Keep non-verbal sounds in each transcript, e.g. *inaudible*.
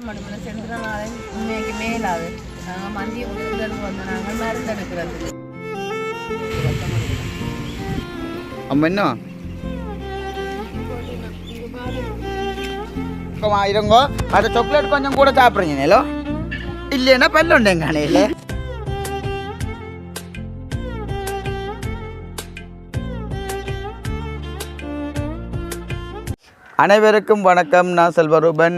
மட்டுமல்ல சென்ற நாளை இன்னைக்கு மேலாது நாங்கள் மந்திய உறுப்பினர் வந்து நாங்கள் மருந்து எடுக்கிறது அம்மா என்ன இருங்கோ அது சாக்லேட் கொஞ்சம் கூட சாப்பிட்றீங்க நேலோ இல்லைன்னா பல்லுண்டேங்க காணையில் அனைவருக்கும் வணக்கம். நான் செல்வரூபன்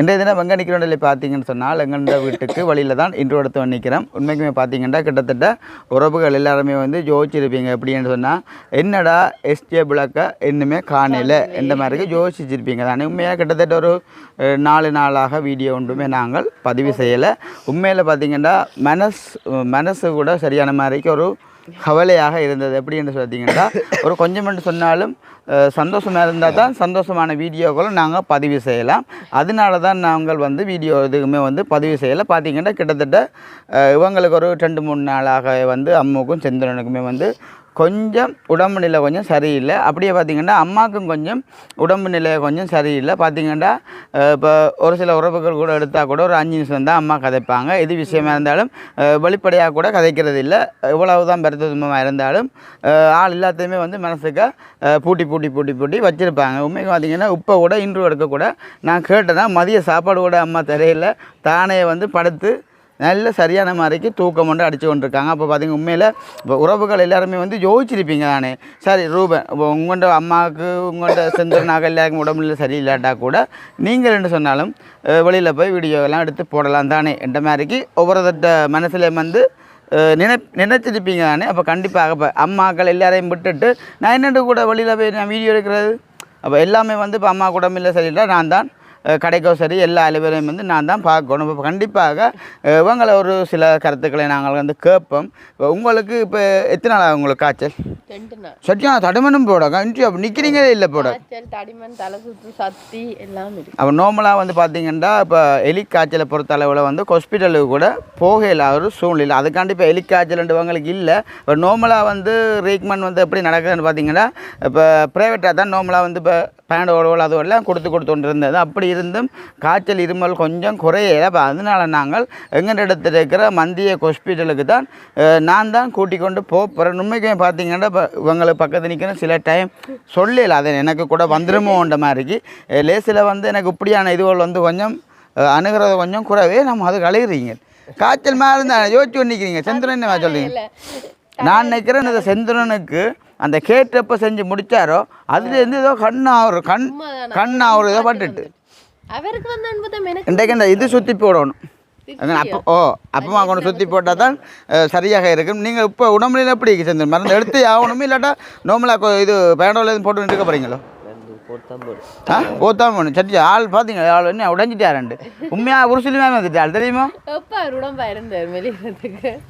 இன்றைய தினம் வெங்க நிற்கிறோம் பார்த்தீங்கன்னு சொன்னால் எங்கண்ட வீட்டுக்கு வழியில் தான் இன்று எடுத்து நிற்கிறோம் உண்மைக்குமே பார்த்தீங்கன்னா கிட்டத்தட்ட உறவுகள் எல்லாருமே வந்து யோசிச்சிருப்பீங்க எப்படின்னு சொன்னால் என்னடா எஸ்ஜே விளக்க இன்னுமே காணல. இந்த மாதிரி யோசிச்சிருப்பீங்க தானே உண்மையாக கிட்டத்தட்ட ஒரு நாலு நாளாக வீடியோ ஒன்றுமே நாங்கள் பதிவு செய்யலை. உண்மையில் பார்த்தீங்கன்னா மனசு மனசு கூட சரியான மாதிரிக்கு ஒரு கவலையாக இருந்தது. எப்படி என்று பார்த்தீங்கன்னா ஒரு கொஞ்சம் சொன்னாலும் சந்தோஷமாக இருந்தால் தான் சந்தோஷமான வீடியோக்களும் நாங்கள் பதிவு செய்யலாம். அதனால தான் நாங்கள் வந்து வீடியோ எதுவுமே வந்து பதிவு செய்யலை. பார்த்தீங்கன்னா கிட்டத்தட்ட இவங்களுக்கு ஒரு ரெண்டு மூணு நாளாக வந்து அம்முக்கும் செந்திரனுக்குமே வந்து கொஞ்சம் உடம்பு நிலை கொஞ்சம் சரியில்லை. அப்படியே பார்த்தீங்கன்னா அம்மாவுக்கும் கொஞ்சம் உடம்பு நிலை கொஞ்சம் சரியில்லை. பார்த்தீங்கன்னா இப்போ ஒரு சில உறவுகள் கூட எடுத்தால் கூட ஒரு அஞ்சு நிமிஷம் தான் அம்மா கதைப்பாங்க. எது விஷயமா இருந்தாலும் வெளிப்படையாக கூட கதைக்கிறது இல்லை இவ்வளவு தான் பெருத்தமாக இருந்தாலும் ஆள் எல்லாத்தையுமே வந்து மனசுக்கு பூட்டி பூட்டி பூட்டி பூட்டி வச்சுருப்பாங்க. உண்மைக்கு பார்த்திங்கன்னா இப்போ கூட இன்று எடுக்க கூட நான் கேட்டேன்னா மதிய சாப்பாடு கூட அம்மா தெரியல தானே வந்து படுத்து நல்ல சரியான மாதிரிக்கு தூக்கம் கொண்டு அடித்து கொண்டிருக்காங்க. அப்போ பார்த்தீங்க உண்மையில் இப்போ உறவுகள் எல்லாருமே வந்து யோசிச்சிருப்பீங்க தானே. சரி ரூபன் இப்போ உங்கள்கிட்ட அம்மாவுக்கு உங்கள்கிட்ட செந்திரனாக எல்லாருக்கும் உடம்புல சரியில்லாட்டா கூட நீங்கள் என்ன சொன்னாலும் வெளியில் போய் வீடியோ எடுத்து போடலாம் தானே என்ற மாதிரிக்கு ஒவ்வொருத்தட்ட மனசில் வந்து நினை நினைச்சிருப்பீங்க தானே. அப்போ கண்டிப்பாக இப்போ அம்மாக்கள் எல்லாரையும் விட்டுட்டு நான் என்னென்று கூட வெளியில் போய் நான் வீடியோ எடுக்கிறது? அப்போ எல்லாமே வந்து இப்போ அம்மா உடம்பில்லை சரியில்லை நான் தான் கடைக்கோ சரி எல்லா அலுவலையும் வந்து நான் தான் பார்க்கணும். இப்போ கண்டிப்பாக இவங்களை ஒரு சில கருத்துக்களை நாங்கள் வந்து கேட்போம். இப்போ உங்களுக்கு இப்போ எத்தனை நாள் ஆகும் உங்களுக்கு காய்ச்சல்? சத்தியான தடுமனும் போட. இன்ட்ரி அப்போ நிற்கிறீங்களே இல்லை போட? தடிமன் தலை சுத்து சத்தி எல்லாம் அப்போ நார்மலாக வந்து பார்த்தீங்கன்னா இப்போ எலி காய்ச்சலை பொறுத்த அளவில் வந்து ஹாஸ்பிட்டலுக்கு கூட போகல ஒரு சூழ்நிலை. அதுக்காண்டி இப்போ எலி காய்ச்சல்ன்றவங்களுக்கு இல்லை. இப்போ நார்மலாக வந்து ட்ரீட்மெண்ட் வந்து எப்படி நடக்குதுன்னு பார்த்தீங்கன்னா இப்போ ப்ரைவேட்டாக தான் நார்மலாக வந்து இப்போ பேண்டோட அதுவெல்லாம் கொடுத்து கொடுத்து கொண்டு இருந்தது. அப்படி இருந்தும் காய்ச்சல் இருமல் கொஞ்சம் குறையல. அப்போ அதனால நாங்கள் எங்கள் இடத்துல இருக்கிற மந்திய ஹாஸ்பிட்டலுக்கு தான் நான் தான் கூட்டிக் கொண்டு போகிறேன் உண்மைக்கு பார்த்தீங்கன்னா இப்போ இவங்களுக்கு பக்கத்து நிற்கிற சில டைம் சொல்லல. அது எனக்கு கூட வந்துருமோன்ற மாதிரிக்கு லேசில் வந்து எனக்கு இப்படியான இதுகள் வந்து கொஞ்சம் அணுகிறது கொஞ்சம் குறைவே நம்ம அது கழுகுறீங்க காய்ச்சல் மாதிரி இருந்தால் யோசிச்சு நிற்கிறீங்க செந்திரன் என்ன சொல்றீங்க? நான் நினைக்கிறேன் இந்த செந்திரனுக்கு அந்த கேட்டப்ப செஞ்சு முடிச்சாரோ அதுலேருந்து ஏதோ கண் ஆகுற கண் கண் ஆகுற ஏதோ பட்டுட்டு. அவருக்கு வந்து அன்பதம் எனக்கு இன்றைக்கு இந்த இது சுற்றி போடணும். அப்போ ஓ அப்பமா கொண்டு சுற்றி போட்டால் தான் சரியாக இருக்கும். நீங்கள் இப்போ உடம்புல எப்படி செஞ்சு மருந்து எடுத்து ஆகணுமே இல்லாட்டா நார்மலாக இது பேண்டோவில் எதுவும் போட்டு இருக்க போகிறீங்களோ போத்தான் போகணும் சட்டி ஆள் பார்த்தீங்க ஆள் என்ன உண்மையாக உருசிலுமே வந்துட்டாள் தெரியுமா?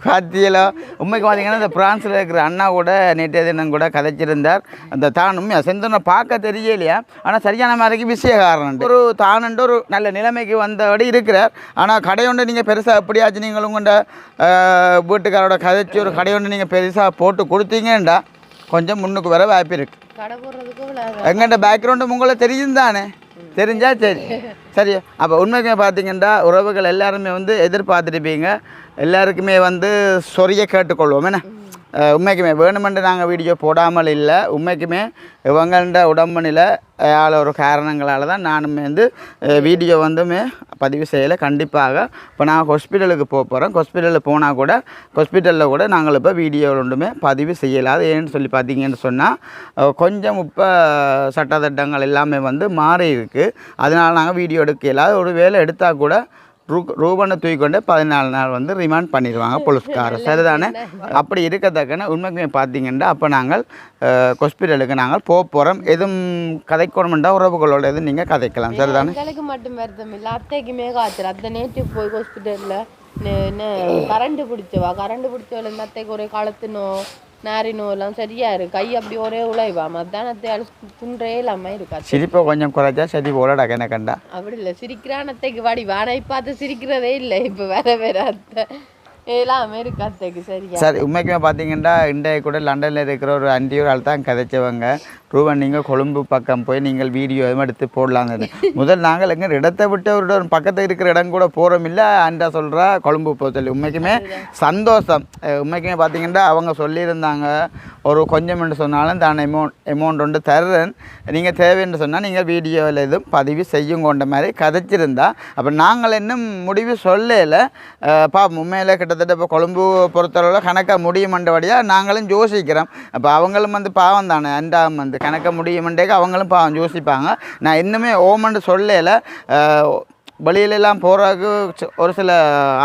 காத்தியில் உண்மைக்கு பார்த்தீங்கன்னா இந்த பிரான்ஸில் இருக்கிற அண்ணா கூட நேற்றைய தினம் கூட கதைச்சிருந்தார். அந்த தான் உண்மையாக செந்தனை பார்க்க தெரியலையா? ஆனால் சரியான மாதிரிக்கு விஷயக்காரன் ஒரு தானண்டு ஒரு நல்ல நிலைமைக்கு வந்தபடி இருக்கிறார். ஆனால் கடையொன்று நீங்கள் பெருசாக எப்படியாச்சும் நீங்கள் உங்கள்கிட்ட வீட்டுக்காரோட கதைச்சி ஒரு கடையொன்று நீங்கள் பெருசாக போட்டு கொடுத்தீங்கன்னா கொஞ்சம் முன்னுக்கு வர வாய்ப்பு இருக்குது எங்கள்கிட்ட பேக்ரவுண்டு உங்களை தெரியும் தானே தெரிஞ்சா சரி. சரி அப்போ உண்மைக்கு பார்த்தீங்கன்னா உறவுகள் எல்லாருமே வந்து எதிர்பார்த்துருப்பீங்க. எல்லாருக்குமே வந்து சொரிய கேட்டுக்கொள்வோம் என்ன? உண்மைக்குமே வேணுமென்று நாங்கள் வீடியோ போடாமல் இல்லை. உண்மைக்குமே இவங்கள்ட உடம்பு நிலை ஆள ஒரு காரணங்களால் தான் நானுமே வந்து வீடியோ வந்துமே பதிவு செய்யலை. கண்டிப்பாக இப்போ நான் ஹாஸ்பிட்டலுக்கு போக போகிறோம் ஹாஸ்பிட்டலில் போனால் கூட ஹாஸ்பிட்டலில் கூட நாங்கள் இப்போ வீடியோ ஒன்றுமே பதிவு செய்யலாது ஏன்னு சொல்லி பார்த்தீங்கன்னு சொன்னால் கொஞ்சம் இப்போ சட்டத்திட்டங்கள் எல்லாமே வந்து மாறி இருக்குது அதனால் நாங்கள் வீடியோ எடுக்க இயலாது ஒரு வேலை எடுத்தால் கூட ரூ ரூபனை தூக்கிக்கொண்டு பதினாலு நாள் வந்து ரிமாண்ட் பண்ணிடுவாங்க போலீஸ்காரர். *laughs* சரிதானே? அப்படி இருக்கத்தக்கன உண்மைக்குமே பார்த்தீங்கன்னா அப்போ நாங்கள் ஹாஸ்பிட்டலுக்கு நாங்கள் போக போகிறோம் எதுவும் கதைக்கணுமெண்டா உறவுகளோட எதுவும் நீங்கள் கதைக்கலாம். சரிதானே? எங்களுக்கு மட்டும் வருத்தம் இல்லை. அத்தைக்குமே காய்ச்சல். அத்தை நேற்று போய் ஹாஸ்பிட்டலில் *clears throat* கரண்ட் பிடிச்சவா? கரண்ட் பிடிச்சவள அத்தைக்கு ஒரே கழுத்து நாரி நோ எல்லாம் சரியா இருக்கு கை அப்படி ஒரே உழைவா? மத்தான அத்தை குன்றே இல்லாம இருக்கா? சிரிப்பை கொஞ்சம் குறைச்சா சரி போலடா என்ன கண்டா. அப்படி இல்லை. சிரிக்கிறான் அத்தைக்கு வாடி. வானை பார்த்து சிரிக்கிறதே இல்லை. இப்போ வேற வேற அத்தை. சரி உண்மைக்குமே பார்த்தீங்கன்னா இன்றைய கூட லண்டனில் இருக்கிற ஒரு அண்டியூர் ஆள் தான் கதைச்சவங்க. ரூபன் நீங்கள் கொழும்பு பக்கம் போய் நீங்கள் வீடியோ எதுவும் எடுத்து போடலாம் முதல் நாங்கள் எங்கே இடத்தை விட்டு ஒரு பக்கத்தில் இருக்கிற இடம் கூட போகிறோம் இல்லை அண்டா சொல்கிறா கொழும்பு போக சொல்லி. உண்மைக்குமே சந்தோஷம். உண்மைக்குமே பார்த்தீங்கன்னா அவங்க சொல்லியிருந்தாங்க. ஒரு கொஞ்சம் என்று சொன்னாலும் தான் அமௌண்ட் அமௌண்ட் ஒன்று தர்றேன். நீங்கள் தேவைன்னு சொன்னால் நீங்கள் வீடியோவில் எதுவும் பதிவு செய்யுங்கொண்ட மாதிரி கதைச்சிருந்தா. அப்போ நாங்கள் இன்னும் முடிவு சொல்லலை. பா உண்மையில் கிட்டத்தட்ட இப்போ கொழும்பு பொறுத்தளவில் கணக்க முடியுமன்றபடியாக நாங்களும் யோசிக்கிறோம். அப்போ அவங்களும் வந்து பாவம் தானே. அண்டாம் வந்து கணக்க முடியுமண்டேக்கு அவங்களும் பாவம் யோசிப்பாங்க. நான் இன்னுமே ஓமன்னு சொல்லலை. வெளியிலெல்லாம் போகிறதுக்கு ஒரு சில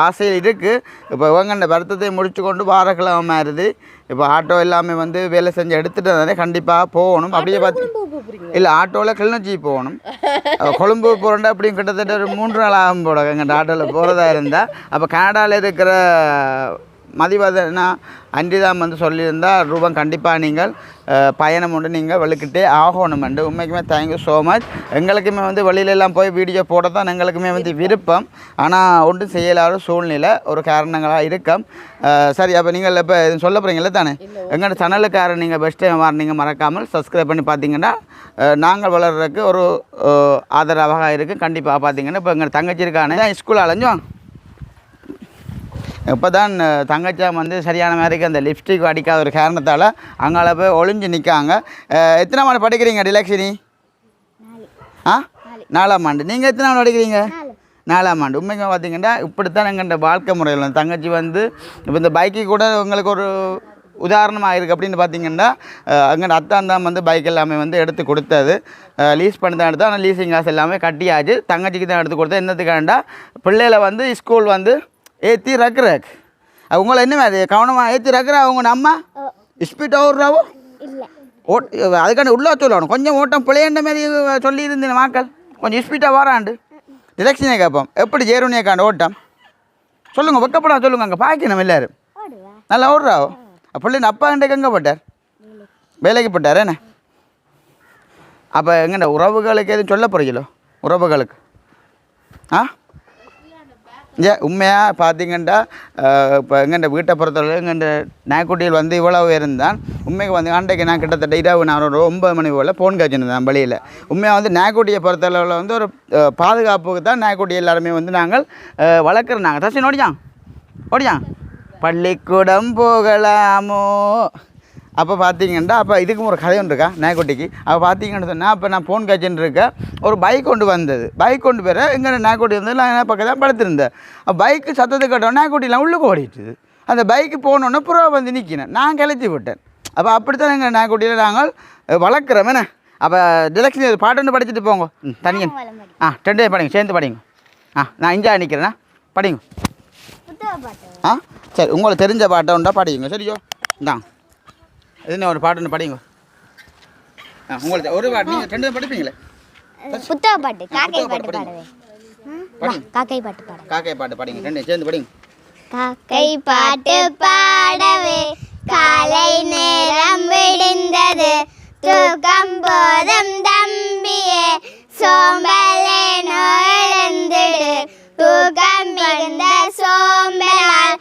ஆசை இருக்குது இப்போ இவங்க இந்த வருத்தத்தை முடிச்சு கொண்டு வாரக்கிழமை மாறுது. இப்போ ஆட்டோ எல்லாமே வந்து வேலை செஞ்சு எடுத்துட்டு தானே கண்டிப்பாக போகணும். அப்படியே பார்த்து இல்லை ஆட்டோவில் கிளிநொச்சி போகணும். கொழும்பு போகிறோண்டா அப்படியும் கிட்டத்தட்ட ஒரு மூன்று நாள் ஆகும் போட எங்கள் ஆட்டோவில் போகிறதா இருந்தால் அப்போ கனடாவில் இருக்கிற மதிவதனா அன்றிதான் வந்து சொல்லியிருந்தா ரூபம் கண்டிப்பாக நீங்கள் பயணம் உண்டு நீங்கள் வெளுக்கிட்டே ஆகணும் என்று. உண்மைக்குமே தேங்க்யூ ஸோ மச் எங்களுக்குமே வந்து வெளியிலெல்லாம் போய் வீடியோ போட தான் எங்களுக்குமே வந்து விருப்பம். ஆனால் ஒன்றும் செய்யலாத சூழ்நிலை ஒரு காரணங்களாக இருக்கும். சரி அப்போ நீங்கள் இப்போ எதுவும் சொல்ல போகிறீங்களே தானே? எங்களோட சேனலுக்கார நீங்கள் பெஸ்ட் டைம் வரீங்க மறக்காமல் சப்ஸ்கிரைப் பண்ணி பார்த்தீங்கன்னா நாங்கள் வளர்கிறதுக்கு ஒரு ஆதரவாக இருக்குது கண்டிப்பாக பார்த்தீங்கன்னா இப்போ எங்கள் தங்கச்சி இருக்கானே ஸ்கூல் அலைஞ்சோம் இப்போ தான் தங்கச்சாம் வந்து சரியான மாதிரிக்கு அந்த லிப்ஸ்டிக் அடிக்காத ஒரு காரணத்தால் அங்கால போய் ஒளிஞ்சு நிற்காங்க எத்தனை ஆண்டு படிக்கிறீங்க டிலக்ஷினி? ஆ? நாலாம் ஆண்டு. நீங்கள் எத்தனை ஆண்டு படிக்கிறீங்க? நாலாம் ஆண்டு. உண்மைக்கு பார்த்தீங்கன்னா இப்படித்தான் எங்கள் வாழ்க்கை முறையில் தங்கச்சி வந்து இப்போ இந்த பைக்கு கூட உங்களுக்கு ஒரு உதாரணமாக இருக்குது அப்படின்னு பார்த்தீங்கன்னா எங்கள் அத்தான் தான் வந்து பைக் எல்லாமே வந்து எடுத்து கொடுத்தது. லீஸ் பண்ணி தான் எடுத்தோம். ஆனால் லீசிங் காசு எல்லாமே கட்டியாச்சு. தங்கச்சிக்கு தான் எடுத்து கொடுத்தேன் என்னத்துக்காண்டா பிள்ளைகளை வந்து ஸ்கூல் வந்து ஏற்றி ரக்குறக் உங்களை என்ன அது? கவனமாக ஏற்றி ரக்குற அவங்க நம்ம? ஸ்பீட் ஓடுறாவோ? ஓட் அதுக்காண்டி உள்ளே சொல்லணும் கொஞ்சம் ஓட்டம் பிள்ளையண்ட மாதிரி சொல்லியிருந்தேன் மாக்கள். கொஞ்சம் ஸ்பீட்டாக வராண்டு. டிரெக்ஷனே கேட்போம். எப்படி ஜேருனியக்காண்ட ஓட்டம்? சொல்லுங்க வெக்கப்படா சொல்லுங்க அங்கே பாய்க்கணும் எல்லாரும். நல்லா ஓடுறாவோ? பிள்ளைங்க அப்பா கண்டே எங்கே போட்டார்? வேலைக்கு போட்டார் என்ன? அப்போ எங்கண்ட உறவுகளுக்கு எதுவும் சொல்ல போகிறீங்களோ உறவுகளுக்கு. ஆ? ஏன் உண்மையாக பார்த்தீங்கன்னா இப்போ எங்கெண்ட வீட்டை பொறுத்தவரை எங்கெண்ட நாய்க்குட்டியில் வந்து இவ்வளோ இருந்தான். உண்மைக்கு வந்து அண்டைக்கு நான் கிட்டத்தட்ட இரவு நான் ஒரு ஒன்பது மணி போல் ஃபோன் காய்ச்சிருந்தேன் வழியில் உண்மையாக வந்து நாய்க்குட்டியை பொறுத்தளவில் வந்து ஒரு பாதுகாப்புக்கு தான் நாய்க்குட்டி எல்லாருமே வந்து நாங்கள் வளர்க்குறோம் நாங்கள் தசின் ஓடியான்? ஓடியான்? பள்ளிக்கூடம் போகலாமோ? அப்போ பார்த்தீங்கன்னா அப்போ இதுக்கும் ஒரு கதை ஒன்று இருக்கா நாய்க்குட்டிக்கு? அப்போ பார்த்தீங்கன்னு சொன்னால் அப்போ நான் ஃபோன் காய்ச்சின்னு இருக்கேன் ஒரு பைக் கொண்டு வந்தது. பைக் கொண்டு போகிற எங்கே நாய்க்குட்டி வந்து நான் பக்கம் தான் படுத்திருந்தேன். அப்போ பைக்கு சத்தத்தை கட்டோம் நாய்க்குட்டிலாம் உள்ளுக்கு ஓடிட்டுது. அந்த பைக்கு போனோன்னே புறா வந்து நிற்கினேன் நான் கிளச்சி விட்டேன். அப்போ அப்படித்தான் எங்கள் நாய்க்குட்டியில் நாங்கள் வளர்க்குறோம். என்ன? அப்போ டிலக்ஷன் பாட்டு ஒன்று படிச்சுட்டு போங்க. தனியன் ஆ ரெண்டு படிங்க சேர்ந்து படிங்க. ஆ நான் இஞ்சா நிற்கிறேன்னா படிங்க. ஆ சரி உங்களுக்கு தெரிஞ்ச பாட்டை உண்டா படிங்க சரியோ? இந்தாங்க என்ன ஒரு பாட்டு படிங்க. ஆ உங்களுக்கு ஒரு பாட்டு நீங்கள் ரெண்டு படிப்பீங்களே? புத்தக பாட்டு காக்கை பாட்டு பாடுவேன். காக்கை பாட்டு பாடுவேன். காக்கை பாட்டு படிங்க ரெண்டு சேர்ந்து படிங்க. காக்கை பாட்டு பாடவே காலை நேரம் விடிந்தது. தூக்கம் போதும் தம்பியே சோம்பலே எழுந்திடு. தூக்கம் இருந்த சோம்பலால்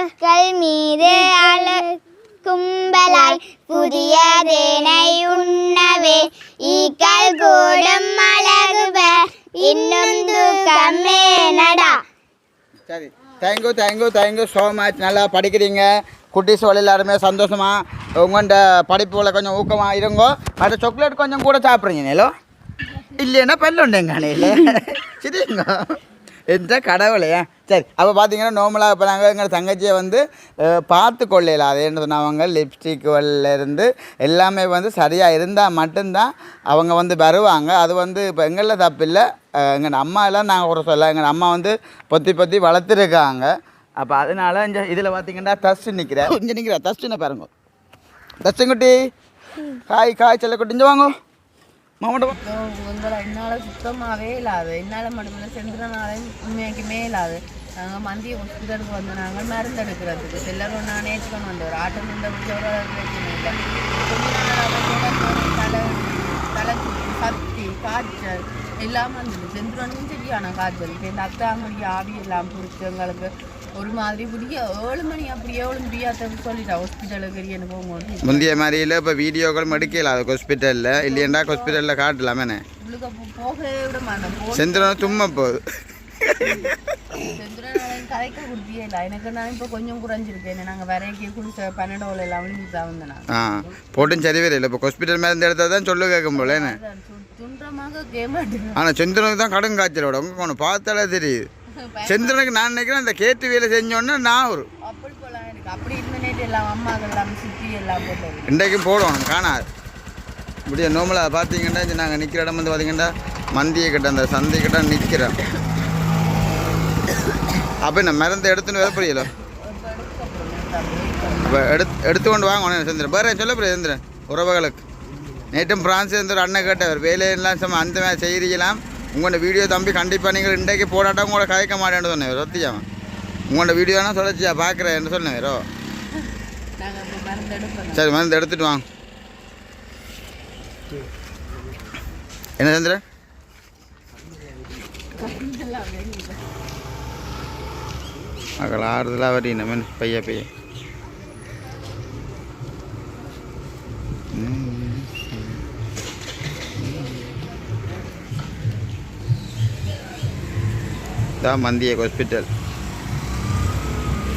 பூக்கள் மீது அழு கும்பலாய் புதியதேனை உண்ணவே. ஈக்கள் கூடும் அழகுப இன்னும் தூக்கமே நடா சரி. Thank you thank you thank you so much நல்லா படிக்கிறீங்க. குட்டீஸ் எல்லாருமே சந்தோஷமாக உங்கள்கிட்ட படிப்புகளை கொஞ்சம் ஊக்கமாக இருங்கோ. மற்ற சாக்லேட் கொஞ்சம் கூட சாப்பிட்றீங்க நிலோ? இல்லைன்னா பெல்லுண்டேங்க இல்லை சரிங்க என்ற கடவுளையா சரி அப்போ பார்த்தீங்கன்னா நார்மலாக இப்போ நாங்கள் எங்கள் தங்கச்சியை வந்து பார்த்து கொள்ளையில் அது என்ன சொன்னவங்க லிப்ஸ்டிக்லேருந்து எல்லாமே வந்து சரியாக இருந்தால் மட்டும்தான் அவங்க வந்து வருவாங்க. அது வந்து இப்போ எங்களில் தப்பில்லை எங்கள் அம்மா எல்லாம் நாங்கள் கூட சொல்ல எங்கள் அம்மா வந்து பொத்தி பொத்தி வளர்த்துருக்காங்க. அப்போ அதனால இந்த இதில் பார்த்தீங்கன்னா தஸ்ட்டு நிற்கிறேன் இங்கே நிற்கிறேன் தஸ்ட்டுன்னு பாருங்க. தஸ்ட்டுங்குட்டி காய் காய் செல்லக்குட்டி. இங்கே வாங்க. மாமாட்ட உங்களை என்னால் சுத்தமாகவே இல்லாது. என்னால் மட்டுமில்லை சென்றனால உண்மையாக்குமே இல்லாது. நாங்கள் மந்திய ஹாஸ்பிட்டலுக்கு வந்து நாங்கள் மருந்து எடுக்கிறதுக்கு. சிலரும் நான் வந்து வந்தவர் ஆட்டம் இந்த பிரச்சனை இல்லை தலை தலை சுத்தி, காய்ச்சல் எல்லாமே வந்துட்டு செந்துரனும் சரியான காய்ச்சல். இப்போ இந்த அத்தாங்குடி ஆவி எல்லாம் பிடிச்சி எங்களுக்கு ஒரு மாதிரி பிடிக்க ஏழு மணி அப்படி ஏழு முடியாத சொல்லிட்டா ஹாஸ்பிட்டலுக்கு எனக்கு போகும்போது முந்தைய மாதிரியில் இப்போ வீடியோக்கள் எடுக்கல அது ஹாஸ்பிட்டலில் இல்லையண்டா ஹாஸ்பிட்டலில் காட்டலாமே உங்களுக்கு போகவே விட மாட்டேன். செந்திரன் தும்மா போகுது செந்துரன் கதைக்க கொடுத்தியே இல்லை. எனக்கு நான் இப்போ கொஞ்சம் குறைஞ்சிருக்கேன் நாங்கள் வரைக்கி குடிச்ச பன்னெண்டோவில் எல்லாம் தான் வந்தேன் ஆ போட்டும் சரி வரையில. இப்போ ஹாஸ்பிட்டல் மருந்து எடுத்தால் தான் சொல்ல கேட்கும் போல துன்றமாக ஆட்டுவேன் ஆனால் செந்திரனுக்கு தான் கடும் காய்ச்சலோட உங்க ஒன்று பார்த்தாலே தெரியுது. செந்திரனுக்கு நான் நினைக்கிறேன் அந்த கேட்டு வேலை செஞ்சோன்னே நான் ஒரு அப்படி போலாம் எனக்கு அப்படி இருந்த நேற்று எல்லாம் அம்மாக்கள் எல்லாம் சுற்றி எல்லாம் போட்டது இன்றைக்கும் போடணும் காணாது. இப்படியே நோமலாக பார்த்தீங்கன்னா இங்க நாங்கள் நிற்கிற இடம் வந்து பார்த்தீங்கன்னா மந்திய கிட்ட அந்த சந்தை கிட்ட நிற்கிறோம் அப்போ என்ன மருந்து எடுத்துன்னு வர புரியல? அப்போ எடுத்து எடுத்துக்கொண்டு வாங்க சந்திரன். வேறு சொல்ல புரியுது சந்திரன்? உறவுகளுக்கு. நேற்றும் பிரான்ஸ் இருந்து ஒரு அண்ணன் கேட்டவர் வேலையெல்லாம் சும்மா அந்த மாதிரி செய்கிறீங்களாம் உங்களோட வீடியோ தம்பி கண்டிப்பாக நீங்கள் இன்றைக்கு போடாட்டா உங்களோட கதைக்க மாட்டேன்னு சொன்னேன் சொத்தியாமன் உங்களோட வீடியோனா சொல்லச்சியா பார்க்குறேன்னு சொன்னேன் வேறோ நாங்கள் இப்போ மருந்து எடுப்போம். சரி மருந்து எடுத்துட்டு வாங்க. என்ன சந்திரன் மகள் ஆறுதலாக வரீங்க மேன் பைய. தான் மந்திய ஹாஸ்பிட்டல்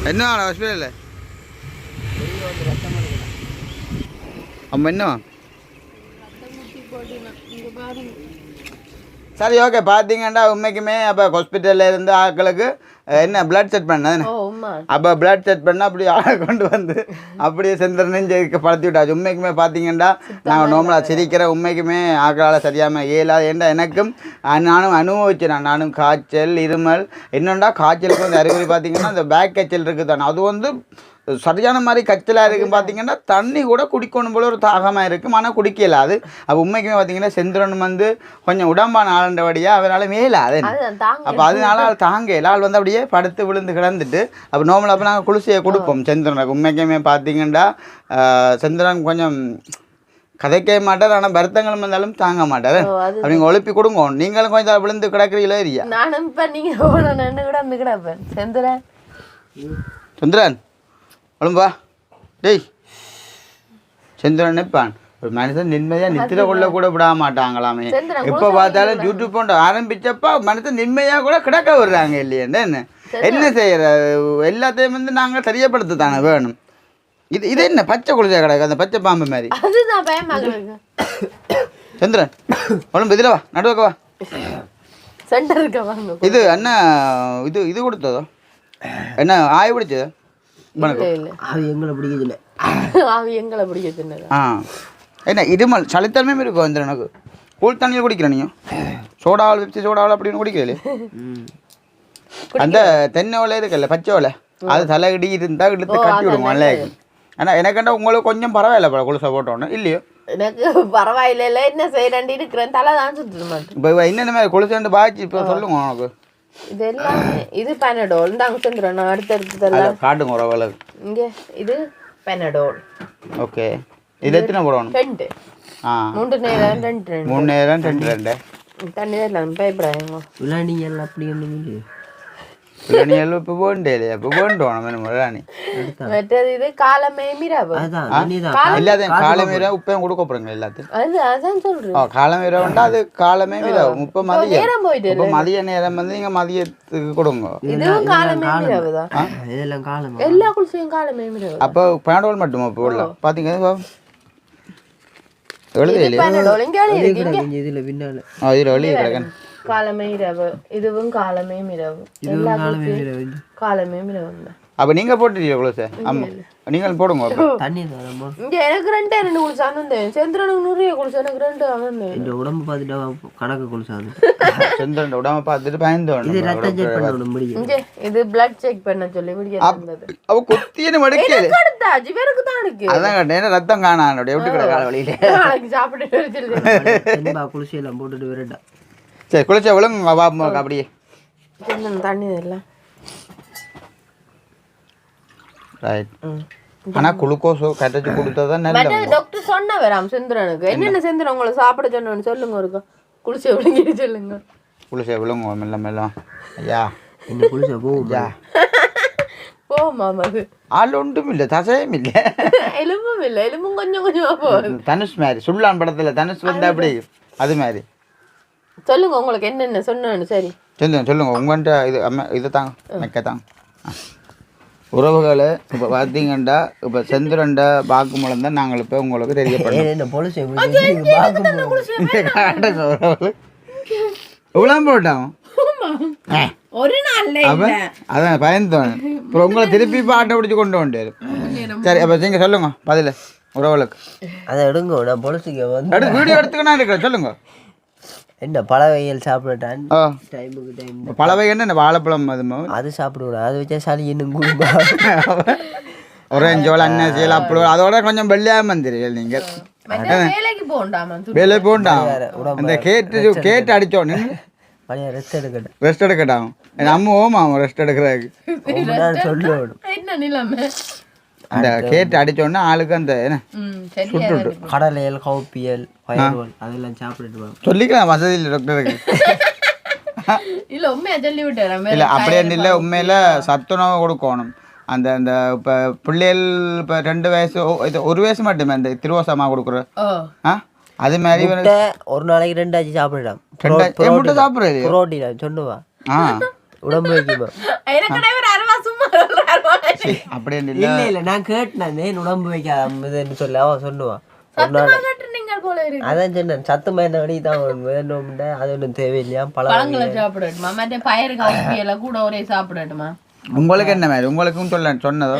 என்ன ஹாஸ்பிட்டலில் அம்மா என்ன சரி ஓகே பார்த்தீங்கன்னா உண்மைக்குமே அப்போ ஹாஸ்பிட்டலில் இருந்து ஆட்களுக்கு என்ன பிளட் செட் பண்ண அப்போ பிளட் செட் பண்ணால் அப்படி ஆளை கொண்டு வந்து அப்படியே செந்திரனையும் படுத்தி விட்டாச்சு. உண்மைக்குமே பார்த்தீங்கன்னா நாங்கள் நோமலாக சிரிக்கிற உண்மைக்குமே ஆக்களால் சரியாமல் இயலாது ஏன்டா எனக்கும் நானும் அனுபவிச்சேன். நான். நானும் காய்ச்சல் இருமல் என்னண்டா காய்ச்சலுக்கு வந்து அறிகுறி பார்த்தீங்கன்னா இந்த பேக் காய்ச்சல் இருக்குது தானே அது வந்து சரியான மாதிரி கச்சலாக இருக்கும் பார்த்தீங்கன்னா தண்ணி கூட குடிக்கணும் போல ஒரு தாகமாக இருக்கும். ஆனால் குடிக்கல அது. அப்போ உண்மைக்குமே பார்த்தீங்கன்னா செந்திரன் வந்து கொஞ்சம் உடம்பான ஆளுண்டபடியாக அவரால் மேலாது அப்போ அதனால ஆள் தாங்கல. ஆள் வந்து அப்படியே படுத்து விழுந்து கிடந்துட்டு அப்போ நோமல் அப்போ நாங்கள் குளிசையை கொடுப்போம் செந்திரனுக்கு. உண்மைக்குமே பார்த்தீங்கன்னா செந்திரன் கொஞ்சம் கதைக்க மாட்டார் ஆனால் வருத்தங்கள் வந்தாலும் தாங்க மாட்டார். அப்படிங்க ஒழுப்பி கொடுங்க. நீங்களும் கொஞ்சம் விழுந்து கிடக்குறீங்களோ இல்லையா? நானும் இப்போ நீங்கள் நின்று கூட கிடப்பேன். செந்துரன். சுந்தரன். ஒழும்பா டேய். செந்திரன் நிற்பான் ஒரு மனுஷன் நிம்மதியாக நித்திர கொள்ள கூட விட மாட்டாங்களாமே. இப்போ பார்த்தாலும் யூடியூப் போன்ற ஆரம்பிச்சப்ப மனுஷன் நிம்மதியாக கூட கிடக்க விடுறாங்க இல்லையா? என்ன என்ன? செய்யற? எல்லாத்தையும் வந்து நாங்கள் தெரியப்படுத்த தானே வேணும். இது இது என்ன? பச்சை குளிச்சா கிடக்கு? அந்த பச்சை பாம்பு மாதிரி. சந்திரன் ஒழும்பு இதில் வா. நடுவுக்க வா. சென்டருக்கு வாங்க. இது என்ன இது இது கொடுத்ததோ? என்ன ஆய் பிடிச்சதோ? அது எங்களை பிடிக்கல அவ எங்களை பிடிக்க தின்னது ஆ. என்ன இருமல் சளித்தன்மையும் இருக்கும் வந்து எனக்கு? கூழ் தண்ணியில் குடிக்கிற நீயும் சோடாவில் விப்சி சோடாவில் அப்படின்னு குடிக்கல. அந்த தென்னை ஓலை இருக்குல்ல பச்சை ஓலை? அது தலைகடி இருந்தால் இழுத்து கட்டி விடுவோம் நல்லா இருக்கும் ஆனால் எனக்கண்டா உங்களுக்கு கொஞ்சம் பரவாயில்ல போல குளிசை போட்டோன்னு. இல்லையோ? எனக்கு பரவாயில்ல என்ன செய்யறேன் இருக்கிறேன். தலை தான் மாட்டேன் இப்போ என்னென்ன மாதிரி குளிசை பாய்ச்சி இப்போ சொல்லுங்க உனக்கு. இது எல்லாமே இது பெனடோல் இந்தாங்க செந்துறேன் நான் அடுத்தடுத்து தரலாம் அதை காட்டுங்க ஒரு அளவுக்கு இங்கே இது பெனடோல் ஓகே இது எத்தனை போடணும் ரெண்டு ஆ மூன்று நேரம் ரெண்டு ரெண்டு மூணு நேரம் ரெண்டு ரெண்டு தண்ணி தரலாம் பயப்படாதீங்க விளையாடிங்க எல்லாம் அப்படி ஒன்றும் இல்லையே எல்லாம் இப்போ வேண்டே இல்லையா இப்போ வேண்டுவோம் நம்ம முறையாணி மற்றது இது காலமே மிராவு அதுதான் தண்ணி தான் எல்லாத்தையும் காலை மீற உப்பையும் கொடுக்க போகிறீங்க எல்லாத்தையும் அது அதான் சொல்றேன் ஆ காலை மீற வேண்டாம் அது காலமே மீற முப்ப மதியம் நேரம் போயிட்டு இப்போ மதிய நேரம் வந்து நீங்கள் மதியத்துக்கு கொடுங்க இதுவும் காலமே மிராவு தான் இதெல்லாம் காலமா எல்லா குளிசையும் காலமே மிராவு அப்போ பேனடோல் மட்டுமா இப்போ உள்ள பார்த்தீங்க எழுத இல்லையா பெனடோல் இங்கே எழுதி இருக்கு இங்க கொஞ்சம் இதில் பின்னால ஆ இதில் எழுதி கிடக்கன் காலமே இரவு இதுவும் காலமே மிரவு எல்லா காலமே மிரவு அப்போ நீங்கள் போட்டுட்டீங்க குளோச ஆமாம் நீங்கள் போடுங்க தண்ணி இங்க எனக்கு ரெண்டே ரெண்டு குளிச்சு அந்தேன் சந்திரனுக்கு நிறைய குளிச்சு எனக்கு ரெண்டு அந்தேன் இந்த உடம்பு பார்த்துட்டு கணக்கு குளிச்சாது செந்திரன் விடாம பார்த்துட்டு பயந்து இது ரத்தம் செக் பண்ணணும் முடியும் இங்க இது பிளட் செக் பண்ண சொல்லி இருந்தது அவ குத்தியன்னு மடிக்கல. அடுத்தாச்சு பேருக்கு தான் இருக்கு. அதான் கேட்டேன் ரத்தம் காணான் எப்படி கிடக்க கால வழியில. நாளைக்கு சாப்பிட்டு குளிச்சு எல்லாம் போட்டுட்டு விரட்டா. சரி குளிச்ச விழுங்க பாப்பா அப்படியே. தண்ணி ரைட் ஆனா குளுக்கோஸோ கரைச்சி கொடுத்தா தான் நல்ல மற்ற டாக்டர் சொன்ன வராம் செந்திரனுக்கு. என்னென்ன செந்திரன் உங்களை சாப்பிட சொன்னோன்னு சொல்லுங்க ஒருக்கா குளிச்சு விழுங்கிட்டு சொல்லுங்க. குளிசை விழுங்குவோம் மெல்ல மெல்ல. ஐயா. என்ன குளிச்சா போகும் ஐயா. போமா அது ஆள் ஒன்றும் இல்லை தசையும் இல்லை. எலும்பும் இல்லை எலும்பும் கொஞ்சம் கொஞ்சமா போகுது. தனுஷ் மாதிரி சுல்லான் படத்தில் தனுஷ் வந்தா அப்படி அது மாதிரி. சொல்லுங்க உங்களுக்கு என்னென்ன சொன்னேன்னு சரி. சொல்லுங்க சொல்லுங்க. உங்கள்கிட்ட இது அம்மா இதை தாங்க மெக்க தாங்க. உறவுகளை இப்போ பார்த்தீங்கன்னா இப்போ செந்துரண்ட வாக்குமூலம் தான் நாங்கள் இப்போ உங்களுக்கு தெரியப்படுறோம். பார்க்கும் இவ்வளோ போட்டோம். ஒரு அப்போ அதான் பயந்தோம் அப்புறம் உங்களை திருப்பி பாட்டை பிடிச்சி கொண்டு வந்தாரு. சரி அப்போ நீங்கள் சொல்லுங்க பதில் உறவுகளுக்கு. அதை எடுங்க நான் பொலிசுக்கு வந்து வீடியோ எடுத்துக்கணும் இருக்கிறேன். சொல்லுங்க. என்ன பழவைகள் சாப்பிடட்டான் டைமுக்கு டைம் பலவை என்ன வாழைப்பழம் அதுமோ அது சாப்பிடுவோம். அதை வச்சா சளி இன்னும் குடும்பா ஒரேஞ்சு வள அண்ணன் செய்யலாம் அப்படி அதோட கொஞ்சம் வெள்ளையாக வந்துருவீங்க நீங்கள் வேலை. போண்டாம் அந்த கேட்டு கேட்டு அடிச்சோன்னு பழைய ரெஸ்ட் எடுக்கட்டும். ரெஸ்ட் எடுக்கட்டாம். நம்ம ஓமா ரெஸ்ட் நேரம் சொல்லணும் என்ன நிலைமை? அந்த கேட்டு அடிச்சோன்னா ஆளுக்கு அந்த இருக்கு. கடலையல் கவுப்பியல் அதெல்லாம் சாப்பிட்டுட்டு வாங்க சொல்லிக்கலாம் வசதியில் டாக்டருக்கு இல்ல உண்மையா சொல்லி விட்டுறேன் இல்லை அப்படியே இல்லை உண்மையில் சத்துணவு கொடுக்கணும். அந்த அந்த இப்போ பிள்ளைகள் இப்போ ரெண்டு வயசு இது ஒரு வயசு மட்டுமே அந்த திருவோசமாக கொடுக்குற. அது மாதிரி ஒரு- நாளைக்கு ரெண்டாச்சு சாப்பிடலாம். ரெண்டா- ஏ, முட்டை சாப்பிட்றது? புரோட்டீன் சொன்னுவா ஆ. உடம்பு வைக்குமா. அப்படியே இல்லை நான் கேட்டேன் ஏன் உடம்பு வைக்காதுன்னு சொல்லி. அவ சொன்னுவா ஒரு நாள் கேட்டு நீங்கள் போல இருக்கு. அதான் சொன்னேன் சத்து மயந்த வழி தான் வேணும்னா. அது ஒன்றும் தேவையில்லையா? பழம் பழங்களை சாப்பிடட்டுமா? மற்ற கூட ஒரே சாப்பிடட்டுமா? உங்களுக்கு என்ன மாதிரி? உங்களுக்கும் சொல்ல சொன்னதோ?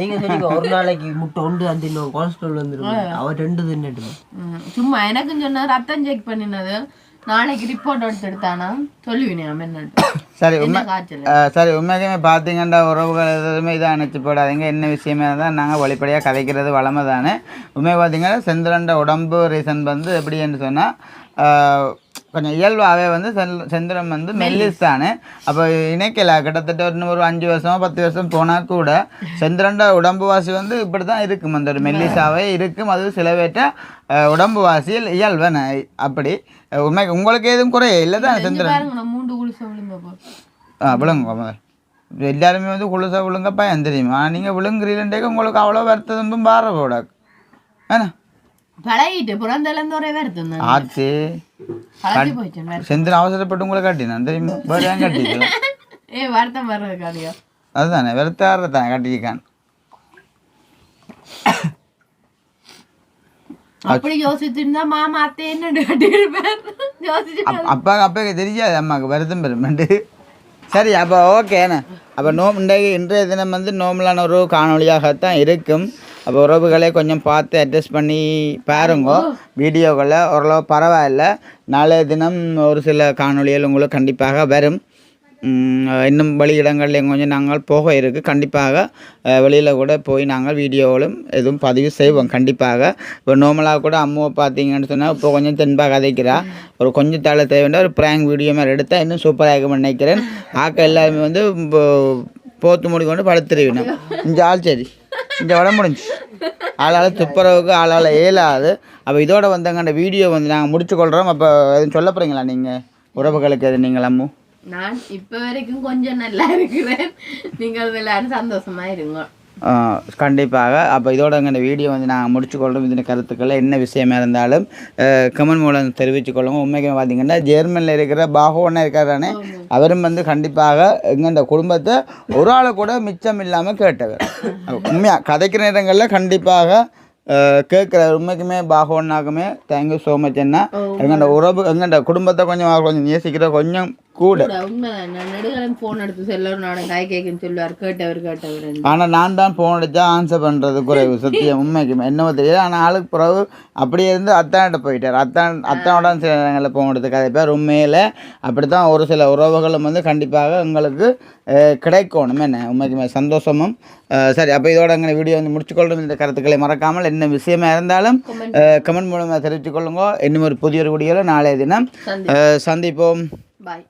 நீங்க சொன்னீங்க ஒரு நாளைக்கு முட்டை ஒன்று அந்த கொலஸ்ட்ரால் வந்துடும் அவ ரெண்டு தின்னுட்டு சும்மா எனக்கும் சொன்ன ரத்தம் செக் பண்ணினது. நாளைக்கு ரிப்போர்ட் எடுத்து எடுத்தானா? சொல்லுவீனே சரி உண்மை சரி உண்மைக்குமே பார்த்தீங்கன்னா உறவுகள் எதுவுமே இதாக நினச்சி போடாதீங்க. என்ன விஷயமே தான் நாங்கள் வெளிப்படையாக கதைக்கிறது வளமை தானே உண்மை பார்த்தீங்கன்னா செந்திரண்ட உடம்பு ரீசன் வந்து எப்படின்னு சொன்னால் கொஞ்சம் இயல்பாகவே வந்து செல் செந்திரன் வந்து மெல்லிஸ். தானே அப்போ இணைக்கல. கிட்டத்தட்ட இன்னும் ஒரு அஞ்சு வருஷமோ பத்து வருஷம் போனால் கூட செந்திரண்ட உடம்பு வாசி வந்து இப்படி தான் இருக்கும். அந்த ஒரு மெல்லிஸாகவே இருக்கும். அது சில பேர்ட்ட உடம்பு வாசியில் இயல்பன. அப்படி. உண்மை உங்களுக்கு எதுவும் குறைய? இல்லை தான் செந்திரன்? ஆ விழுங்க எல்லாருமே வந்து குளிசா விழுங்க பயம் தெரியுமா ஆனால் நீங்கள் விழுங்குறீங்கன்றே உங்களுக்கு அவ்வளோ வருத்ததும் பார போடாது ஏன்னா? பழகிட்டு புறந்தலேருந்து ஒரே பழகி போயிட்டேன் அவசரப்பட்டு உங்களை கட்டினான் தெரியுமா வேறு ஏன் கட்டிக்கலாம் ஏ வருத்தம் வர்றது காரியா அதுதானே வெறுத்தார தான் கட்டிக்கான் அப்படி யோசிச்சு இருந்தா மாமா அத்தை என்ன கட்டியிருப்பேன் யோசிச்சு அப் அப்பாவுக்கு தெரியாது அம்மாவுக்கு வருத்தம் பெருமெண்டு சரி அப்போ ஓகேண்ணே அப்போ நோ இன்றைக்கு இன்றைய தினம் வந்து நோமலான ஒரு காணொளியாகத்தான் இருக்கும் அப்போ உறவுகளே கொஞ்சம் பார்த்து அட்ஜஸ்ட் பண்ணி பாருங்க. வீடியோக்களை ஓரளவு பரவாயில்ல. நாளைய தினம் ஒரு சில காணொளிகள் உங்களுக்கு கண்டிப்பாக வரும். இன்னும் வெளியிடங்கள்லையும் கொஞ்சம் நாங்கள் போக இருக்குது கண்டிப்பாக வெளியில் கூட போய் நாங்கள் வீடியோவிலும் எதுவும் பதிவு செய்வோம். கண்டிப்பாக. இப்போ நார்மலாக கூட அம்மாவை பார்த்தீங்கன்னு சொன்னால் இப்போ கொஞ்சம் தென்பாக கதைக்கிறா ஒரு கொஞ்சம் தலை தேவைன்னா ஒரு ப்ராங்க் வீடியோ மாதிரி எடுத்தால் இன்னும் சூப்பராக இருக்கும்னு நினைக்கிறேன். ஆக்க எல்லாருமே வந்து போத்து மூடி கொண்டு படுத்துருவினோம் இந்த ஆள் சரி இந்த வட முடிஞ்சு ஆளால் துப்புரவுக்கு ஆளால் இயலாது. அப்போ இதோட வந்தங்க அந்த வீடியோ வந்து நாங்கள் முடிச்சு கொள்கிறோம் அப்போ எதுவும் சொல்ல போகிறீங்களா நீங்கள் உறவுகளுக்கு எது நீங்கள் அம்மு நான் இப்போ வரைக்கும் கொஞ்சம் நல்லா இருக்கிறேன். நீங்கள் எல்லாரும் சந்தோஷமா இருங்க. கண்டிப்பாக. அப்போ இதோட இந்த வீடியோ வந்து நாங்கள் முடிச்சுக்கொள்கிறோம் இதன் கருத்துக்களை என்ன விஷயமா இருந்தாலும் கமெண்ட் மூலம் தெரிவித்துக் கொள்ளுங்க. உண்மைக்கு பார்த்தீங்கன்னா ஜெர்மனியில் இருக்கிற பாகோன்னு இருக்காரானே அவரும் வந்து கண்டிப்பாக எங்கள் இந்த குடும்பத்தை ஒரு ஆளை கூட மிச்சம் இல்லாமல் கேட்டவர். உண்மையாக கதைக்கிற நேரங்களில் கண்டிப்பாக கேட்குற உண்மைக்குமே பாகோன்னாக்குமே தேங்க்யூ ஸோ மச் என்ன எங்கள்ட உறவு எங்கள்ட குடும்பத்தை கொஞ்சம் கொஞ்சம் நேசிக்கிற கொஞ்சம் கூட. நான் நெடுகாலம் போன் எடுத்து செல்லவர் காய் கேக்குன்னு சொல்லுவார். கேட்டவர் கேட்டவர் ஆனால் நான் தான் ஃபோன் அடித்தா ஆன்சர் பண்ணுறது குறைவு சத்தியம் உண்மைக்கு. என்னவோ தெரியாது ஆனால் ஆளுக்கு பிறகு அப்படியே இருந்து அத்தான்கிட்ட போயிட்டார். அத்தான் அத்தானோட சில நேரங்களில் ஃபோன் எடுத்து கதைப்பார். உண்மையில் அப்படி தான் ஒரு சில உறவுகளும் வந்து கண்டிப்பாக எங்களுக்கு கிடைக்கணும். என்ன? உண்மைக்குமே சந்தோஷமும். சரி அப்போ இதோட எங்கள் வீடியோ வந்து முடிச்சுக்கொள்ளும் இந்த கருத்துக்களை மறக்காமல் என்ன விஷயமா இருந்தாலும் கமெண்ட் மூலமாக தெரிவித்துக் கொள்ளுங்க. இன்னும் ஒரு புதிய ஒரு வீடியோவில் நாளைய தினம் சந்திப்போம். பாய்